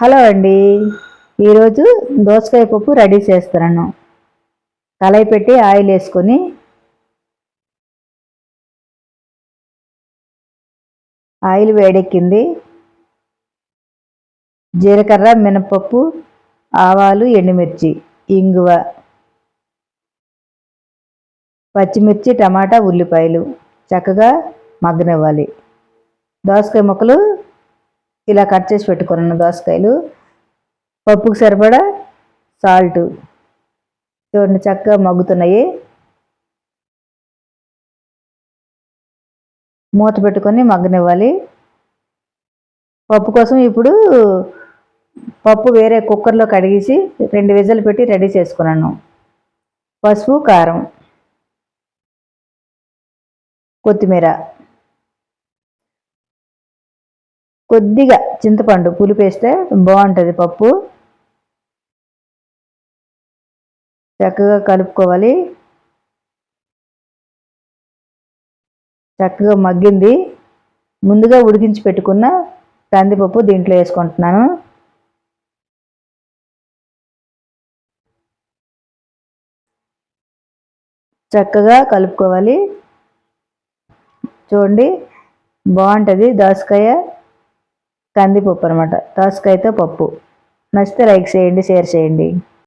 Hello అండి. ఈరోజు దోసకాయ పప్పు రెడీ చేస్తున్నాను కలయి పెట్టి ఆయిల్ వేసుకొని ఆయిల్ వేడెక్కింది. జీలకర్ర మినపప్పు ఆవాలు ఎండుమిర్చి ఇంగువ పచ్చిమిర్చి టమాటా ఉల్లిపాయలు చక్కగా మగ్గనివ్వాలి. దోసకాయ ముక్కలు ఇలా కట్ చేసి పెట్టుకున్నాను దోసకాయలు. పప్పుకు సరిపడా సాల్ట్. చూడండి చక్కగా మగ్గుతున్నాయి. మూత పెట్టుకొని మగ్గనివ్వాలి. పప్పు కోసం ఇప్పుడు పప్పు వేరే కుక్కర్లో కడిగేసి రెండు విజలు పెట్టి రెడీ చేసుకున్నాను. పసుపు కారం కొత్తిమీర. కొద్దిగా చింతపండు పులిపేస్తే బాగుంటుంది పప్పు. చక్కగా కలుపుకోవాలి. చక్కగా మగ్గింది. ముందుగా ఉడికించి పెట్టుకున్న కందిపప్పు దీంట్లో వేసుకుంటున్నాను. చక్కగా కలుపుకోవాలి. చూడండి బాగుంటుంది. దోసకాయ కందిపప్పు అనమాట దోసకాయతో పప్పు. నచ్చితే లైక్ చేయండి షేర్ చేయండి.